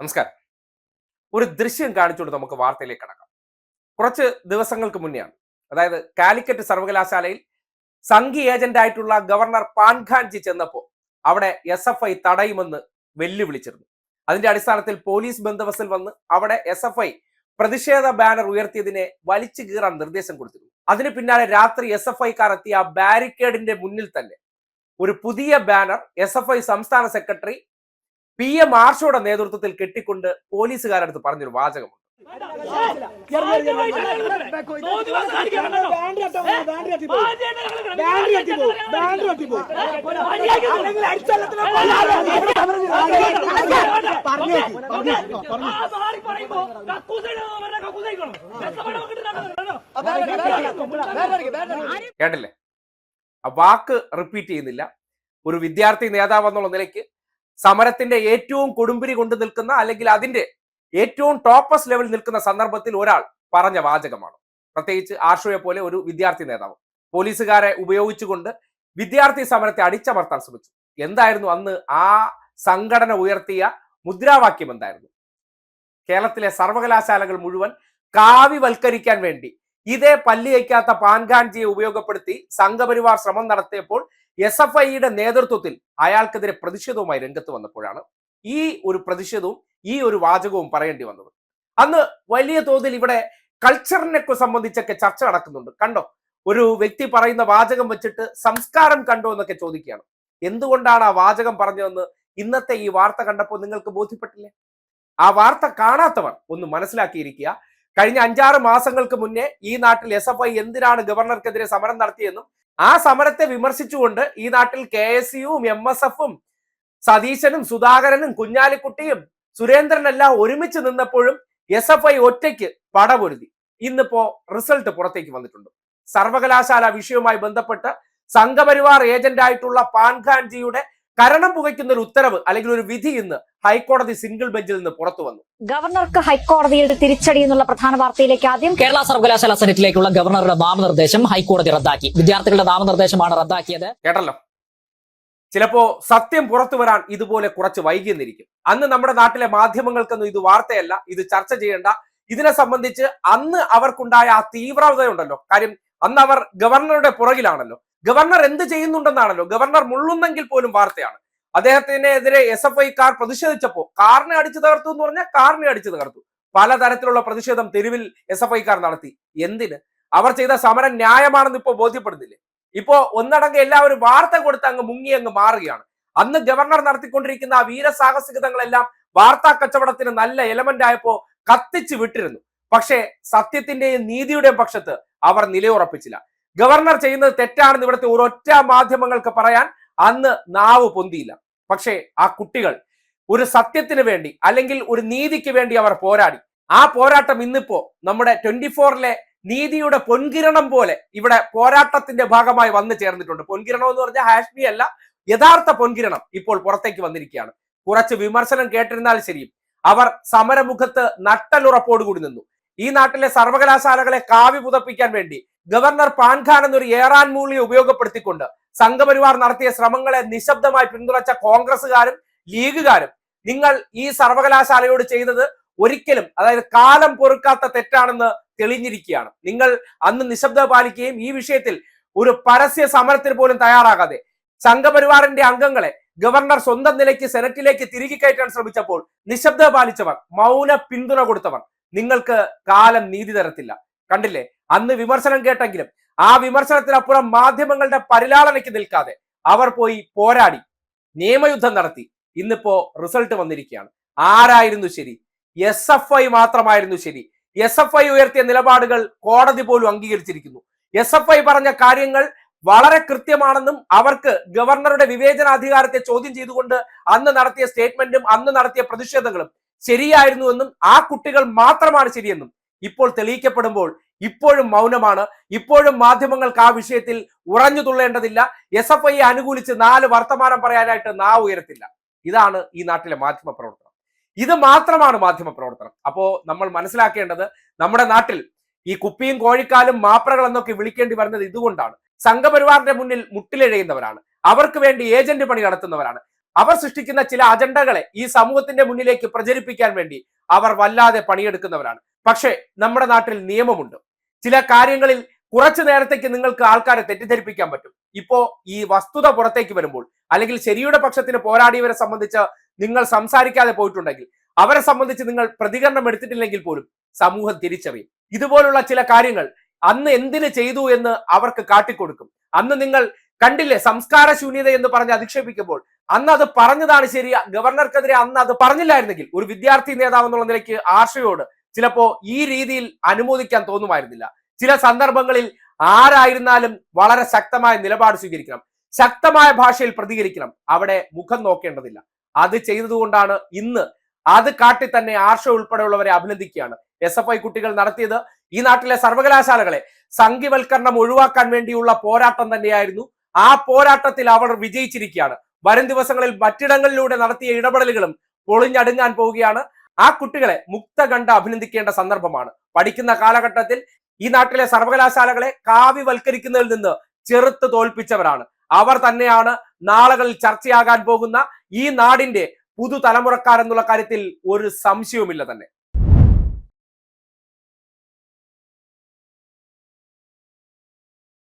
നമസ്കാരം. ഒരു ദൃശ്യം കാണിച്ചുകൊണ്ട് നമുക്ക് വാർത്തയിലേക്ക് കടക്കാം. കുറച്ച് ദിവസങ്ങൾക്ക് മുന്നെയാണ്. അതായത് കാലിക്കറ്റ് സർവകലാശാലയിൽ സംഘി ഏജന്റ് ആയിട്ടുള്ള ഗവർണർ പാൻഖാൻജി ചെന്നപ്പോൾ അവിടെ എസ് എഫ് ഐ തടയുമെന്ന് വെല്ലുവിളിച്ചിരുന്നു. അതിന്റെ അടിസ്ഥാനത്തിൽ പോലീസ് ബന്ദോബസ്തിൽ വന്ന് അവിടെ എസ് എഫ് ഐ പ്രതിഷേധ ബാനർ ഉയർത്തിയതിനെ വലിച്ചു കീറാൻ നിർദ്ദേശം കൊടുത്തിരുന്നു. അതിന് പിന്നാലെ രാത്രി എസ് എഫ് ഐക്കാർ എത്തിയ ബാരിക്കേഡിന്റെ മുന്നിൽ തന്നെ ഒരു പുതിയ ബാനർ എസ് എഫ് ഐ സംസ്ഥാന സെക്രട്ടറി പി. എം. ആർഷയുടെ നേതൃത്വത്തിൽ കെട്ടിക്കൊണ്ട് പോലീസുകാരടുത്ത് പറഞ്ഞൊരു വാചകമുണ്ട്. കേട്ടില്ലേ? ആ വാക്ക് റിപ്പീറ്റ് ചെയ്യുന്നില്ല. ഒരു വിദ്യാർത്ഥി നേതാവെന്നുള്ള നിലയ്ക്ക് സമരത്തിന്റെ ഏറ്റവും കൊടുമ്പിരി കൊണ്ടു നിൽക്കുന്ന അല്ലെങ്കിൽ അതിന്റെ ഏറ്റവും ടോപ്പസ് ലെവൽ നിൽക്കുന്ന സന്ദർഭത്തിൽ ഒരാൾ പറഞ്ഞ വാചകമാണ്. പ്രത്യേകിച്ച് ആർഷോയെ പോലെ ഒരു വിദ്യാർത്ഥി നേതാവ്. പോലീസുകാരെ ഉപയോഗിച്ചുകൊണ്ട് വിദ്യാർത്ഥി സമരത്തെ അടിച്ചമർത്താൻ ശ്രമിച്ചു. എന്തായിരുന്നു അന്ന് ആ സംഘടന ഉയർത്തിയ മുദ്രാവാക്യം എന്തായിരുന്നു? കേരളത്തിലെ സർവകലാശാലകൾ മുഴുവൻ കാവിവൽക്കരിക്കാൻ വേണ്ടി ഇതേ പല്ലിയയ്ക്കാത്ത പാൻഗാൻജിയെ ഉപയോഗപ്പെടുത്തി സംഘപരിവാർ ശ്രമം നടത്തിയപ്പോൾ എസ് എഫ് ഐയുടെ നേതൃത്വത്തിൽ അയാൾക്കെതിരെ പ്രതിഷേധവുമായി രംഗത്ത് വന്നപ്പോഴാണ് ഈ ഒരു പ്രതിഷേധവും ഈ ഒരു വാചകവും പറയേണ്ടി വന്നത്. അന്ന് വലിയ തോതിൽ ഇവിടെ കൾച്ചറിനെ സംബന്ധിച്ചൊക്കെ ചർച്ച നടക്കുന്നുണ്ട്. കണ്ടോ? ഒരു വ്യക്തി പറയുന്ന വാചകം വെച്ചിട്ട് സംസ്കാരം കണ്ടോ എന്നൊക്കെ ചോദിക്കുകയാണ്. എന്തുകൊണ്ടാണ് ആ വാചകം പറഞ്ഞതെന്ന് ഇന്നത്തെ ഈ വാർത്ത കണ്ടപ്പോൾ നിങ്ങൾക്ക് ബോധ്യപ്പെട്ടില്ലേ? ആ വാർത്ത കാണാത്തവർ ഒന്ന് മനസ്സിലാക്കിയിരിക്കുക. കഴിഞ്ഞ അഞ്ചാറ് മാസങ്ങൾക്ക് മുന്നേ ഈ നാട്ടിൽ എസ് എഫ് ഐ എന്തിനാണ് ഗവർണർക്കെതിരെ സമരം നടത്തിയെന്നും ആ സമരത്തെ വിമർശിച്ചുകൊണ്ട് ഈ നാട്ടിൽ കെ എസ് യുവും എം എസ് എഫും സതീശനും സുധാകരനും കുഞ്ഞാലിക്കുട്ടിയും സുരേന്ദ്രനെല്ലാം ഒരുമിച്ച് നിന്നപ്പോഴും എസ് എഫ് ഐ ഒറ്റയ്ക്ക് പടപൊരുതി. ഇന്നിപ്പോ റിസൾട്ട് പുറത്തേക്ക് വന്നിട്ടുണ്ട്. സർവകലാശാല വിഷയവുമായി ബന്ധപ്പെട്ട് സംഘപരിവാർ ഏജന്റായിട്ടുള്ള പാൻഖാൻജിയുടെ കരണം പുകയ്ക്കുന്ന ഒരു ഉത്തരവ് അല്ലെങ്കിൽ ഒരു വിധി ഇന്ന് ഹൈക്കോടതി സിംഗിൾ ബെഞ്ചിൽ നിന്ന് പുറത്തു വന്നു. ഗവർണർക്ക് ഹൈക്കോടതിയുടെ തിരിച്ചടി എന്നുള്ള പ്രധാന വാർത്തയിലേക്ക് ആദ്യം കേരള സർവകലാശാല സെനറ്റിലേക്കുള്ള ഗവർണറുടെ നാമനിർദ്ദേശം ഹൈക്കോടതി റദ്ദാക്കി. വിദ്യാർത്ഥികളുടെ നാമനിർദ്ദേശമാണ് റദ്ദാക്കിയത്. കേട്ടല്ലോ? ചിലപ്പോ സത്യം പുറത്തു വരാൻ ഇതുപോലെ കുറച്ച് വൈകിയെന്നിരിക്കും അന്ന് നമ്മുടെ നാട്ടിലെ മാധ്യമങ്ങൾക്കൊന്നും ഇത് വാർത്തയല്ല. ഇത് ചർച്ച ചെയ്യേണ്ട. ഇതിനെ സംബന്ധിച്ച് അന്ന് അവർക്കുണ്ടായ ആ തീവ്രതയുണ്ടല്ലോ. കാര്യം അന്ന് അവർ ഗവർണറുടെ പുറകിലാണല്ലോ. ഗവർണർ എന്ത് ചെയ്യുന്നുണ്ടെന്നാണല്ലോ. ഗവർണർ മുള്ളുന്നെങ്കിൽ പോലും വാർത്തയാണ്. അദ്ദേഹത്തിനെതിരെ എസ് എഫ് ഐക്കാർ പ്രതിഷേധിച്ചപ്പോ കാറിനെ അടിച്ചു തകർത്തു എന്ന് പറഞ്ഞാൽ കാറിനെ അടിച്ചു തകർത്തു. പലതരത്തിലുള്ള പ്രതിഷേധം തെരുവിൽ എസ് എഫ് ഐക്കാർ നടത്തി. എന്തിന്? അവർ ചെയ്ത സമരം ന്യായമാണെന്ന് ഇപ്പോ ബോധ്യപ്പെടുന്നില്ലേ? ഇപ്പോ ഒന്നടങ്ക എല്ലാവരും വാർത്ത കൊടുത്ത് അങ്ങ് മുങ്ങി അങ്ങ് മാറുകയാണ്. അന്ന് ഗവർണർ നടത്തിക്കൊണ്ടിരിക്കുന്ന ആ വീരസാഹസികതകളെല്ലാം വാർത്താ കച്ചവടത്തിന് നല്ല എലമെന്റ് ആയപ്പോ കത്തിച്ചു വിട്ടിരുന്നു. പക്ഷേ സത്യത്തിന്റെയും നീതിയുടെയും പക്ഷത്ത് അവർ നിലയുറപ്പിച്ചില്ല. ഗവർണർ ചെയ്യുന്നത് തെറ്റാണെന്ന് ഇവിടുത്തെ ഒരൊറ്റ മാധ്യമങ്ങൾക്ക് പറയാൻ അന്ന് നാവ് പൊന്തിയില്ല. പക്ഷേ ആ കുട്ടികൾ ഒരു സത്യത്തിന് വേണ്ടി അല്ലെങ്കിൽ ഒരു നീതിക്ക് വേണ്ടി അവർ പോരാടി. ആ പോരാട്ടം ഇന്നിപ്പോ നമ്മുടെ ട്വന്റി ഫോറിലെ നീതിയുടെ പൊൻകിരണം പോലെ ഇവിടെ പോരാട്ടത്തിന്റെ ഭാഗമായി വന്നു ചേർന്നിട്ടുണ്ട്. പൊൻകിരണം എന്ന് പറഞ്ഞാൽ ഹാഷ്മി അല്ല യഥാർത്ഥ പൊൻകിരണം ഇപ്പോൾ പുറത്തേക്ക് വന്നിരിക്കുകയാണ്. കുറച്ച് വിമർശനം കേട്ടിരുന്നാൽ ശരിയും. അവർ സമരമുഖത്ത് നട്ടലുറപ്പോടുകൂടി നിന്നു. ഈ നാട്ടിലെ സർവകലാശാലകളെ കാവി പുതപ്പിക്കാൻ വേണ്ടി ഗവർണർ പാൻഖാൻ എന്നൊരു ഏറാൻ മൂളിയെ ഉപയോഗപ്പെടുത്തിക്കൊണ്ട് സംഘപരിവാർ നടത്തിയ ശ്രമങ്ങളെ നിശബ്ദമായി പിന്തുണച്ച കോൺഗ്രസ്സുകാരും ലീഗുകാരും നിങ്ങൾ ഈ സർവകലാശാലയോട് ചെയ്തത് ഒരിക്കലും അതായത് കാലം പൊറുക്കാത്ത തെറ്റാണെന്ന് തെളിഞ്ഞിരിക്കുകയാണ്. നിങ്ങൾ അന്ന് നിശബ്ദ പാലിക്കുകയും ഈ വിഷയത്തിൽ ഒരു പരസ്യ സമരത്തിന് പോലും തയ്യാറാകാതെ സംഘപരിവാറിന്റെ അംഗങ്ങളെ ഗവർണർ സ്വന്തം നിലയ്ക്ക് സെനറ്റിലേക്ക് തിരികെ കയറ്റാൻ ശ്രമിച്ചപ്പോൾ നിശബ്ദ പാലിച്ചവർ മൗന പിന്തുണ കൊടുത്തവർ. നിങ്ങൾക്ക് കാലം നീതി തരത്തില്ല. കണ്ടില്ലേ? അന്ന് വിമർശനം കേട്ടെങ്കിലും ആ വിമർശനത്തിനപ്പുറം മാധ്യമങ്ങളുടെ പരിലാളനയ്ക്ക് നിൽക്കാതെ അവർ പോയി പോരാടി നിയമയുദ്ധം നടത്തി. ഇന്നിപ്പോ റിസൾട്ട് വന്നിരിക്കുകയാണ്. ആരായിരുന്നു ശരി? എസ് എഫ് ഐ മാത്രമായിരുന്നു ശരി. എസ് എഫ് ഐ ഉയർത്തിയ നിലപാടുകൾ കോടതി പോലും അംഗീകരിച്ചിരിക്കുന്നു. എസ് എഫ് ഐ പറഞ്ഞ കാര്യങ്ങൾ വളരെ കൃത്യമാണെന്നും അവർക്ക് ഗവർണറുടെ വിവേചനാധികാരത്തെ ചോദ്യം ചെയ്തുകൊണ്ട് അന്ന് നടത്തിയ സ്റ്റേറ്റ്മെന്റും അന്ന് നടത്തിയ പ്രതിഷേധങ്ങളും ശരിയായിരുന്നുവെന്നും ആ കുട്ടികൾ മാത്രമാണ് ശരിയെന്നും ഇപ്പോൾ തെളിയിക്കപ്പെടുമ്പോൾ ഇപ്പോഴും മൗനമാണ്. ഇപ്പോഴും മാധ്യമങ്ങൾക്ക് ആ വിഷയത്തിൽ ഉറഞ്ഞു തുള്ളേണ്ടതില്ല. എസ് എഫ് ഐയെ അനുകൂലിച്ച് നാല് വർത്തമാനം പറയാനായിട്ട് നാ ഉയരത്തില്ല. ഇതാണ് ഈ നാട്ടിലെ മാധ്യമ പ്രവർത്തനം. ഇത് മാത്രമാണ് മാധ്യമ പ്രവർത്തനം. അപ്പോ നമ്മൾ മനസ്സിലാക്കേണ്ടത് നമ്മുടെ നാട്ടിൽ ഈ കുപ്പിയും കോഴിക്കാലും മാപ്രകൾ എന്നൊക്കെ വിളിക്കേണ്ടി വരുന്നത് ഇതുകൊണ്ടാണ്. സംഘപരിവാറിന്റെ മുന്നിൽ മുട്ടിലെഴയുന്നവരാണ്. അവർക്ക് വേണ്ടി ഏജന്റ് പണി നടത്തുന്നവരാണ്. അവർ സൃഷ്ടിക്കുന്ന ചില അജണ്ടകളെ ഈ സമൂഹത്തിന്റെ മുന്നിലേക്ക് പ്രചരിപ്പിക്കാൻ വേണ്ടി അവർ വല്ലാതെ പണിയെടുക്കുന്നവരാണ്. പക്ഷേ നമ്മുടെ നാട്ടിൽ നിയമമുണ്ട്. ചില കാര്യങ്ങളിൽ കുറച്ചു നേരത്തേക്ക് നിങ്ങൾക്ക് ആൾക്കാരെ തെറ്റിദ്ധരിപ്പിക്കാൻ പറ്റും. ഇപ്പോ ഈ വസ്തുത പുറത്തേക്ക് വരുമ്പോൾ അല്ലെങ്കിൽ ശരിയുടെ പക്ഷത്തിന് പോരാടിയവരെ സംബന്ധിച്ച് നിങ്ങൾ സംസാരിക്കാതെ പോയിട്ടുണ്ടെങ്കിൽ അവരെ സംബന്ധിച്ച് നിങ്ങൾ പ്രതികരണം എടുത്തിട്ടില്ലെങ്കിൽ പോലും സമൂഹം തിരിച്ചറിയും. ഇതുപോലുള്ള ചില കാര്യങ്ങൾ അന്ന് എന്തിന് ചെയ്തു എന്ന് അവർക്ക് കാട്ടിക്കൊടുക്കും. അന്ന് നിങ്ങൾ കണ്ടില്ലേ സംസ്കാര ശൂന്യത എന്ന് പറഞ്ഞ് അധിക്ഷേപിക്കുമ്പോൾ അന്ന് അത് പറഞ്ഞതാണ് ശരി ഗവർണർക്കെതിരെ അന്ന് അത് പറഞ്ഞില്ലായിരുന്നെങ്കിൽ ഒരു വിദ്യാർത്ഥി നേതാവ് എന്നുള്ള നിലയ്ക്ക് ആർഷയോട് ചിലപ്പോ ഈ രീതിയിൽ അനുമോദിക്കാൻ തോന്നുമായിരുന്നില്ല. ചില സന്ദർഭങ്ങളിൽ ആരായിരുന്നാലും വളരെ ശക്തമായ നിലപാട് സ്വീകരിക്കണം. ശക്തമായ ഭാഷയിൽ പ്രതികരിക്കണം. അവിടെ മുഖം നോക്കേണ്ടതില്ല. അത് ചെയ്തതുകൊണ്ടാണ് ഇന്ന് അത് കാട്ടി തന്നെ ആർഷ ഉൾപ്പെടെയുള്ളവരെ അഭിനന്ദിക്കുകയാണ്. എസ് എഫ് ഐ കുട്ടികൾ നടത്തിയത് ഈ നാട്ടിലെ സർവകലാശാലകളെ സംഘിവൽക്കരണം ഒഴിവാക്കാൻ വേണ്ടിയുള്ള പോരാട്ടം തന്നെയായിരുന്നു. ആ പോരാട്ടത്തിൽ അവർ വിജയിച്ചിരിക്കുകയാണ്. വരും ദിവസങ്ങളിൽ മറ്റിടങ്ങളിലൂടെ നടത്തിയ ഇടപെടലുകളും പൊളിഞ്ഞടുങ്ങാൻ പോവുകയാണ്. ആ കുട്ടികളെ മുക്ത കണ്ട് അഭിനന്ദിക്കേണ്ട സന്ദർഭമാണ്. പഠിക്കുന്ന കാലഘട്ടത്തിൽ ഈ നാട്ടിലെ സർവകലാശാലകളെ കാവ്യവൽക്കരിക്കുന്നതിൽ നിന്ന് ചെറുത്ത് തോൽപ്പിച്ചവരാണ്. അവർ തന്നെയാണ് നാളുകളിൽ ചർച്ചയാകാൻ പോകുന്ന ഈ നാടിന്റെ പുതുതലമുറക്കാരെന്നുള്ള കാര്യത്തിൽ ഒരു സംശയവുമില്ല തന്നെ.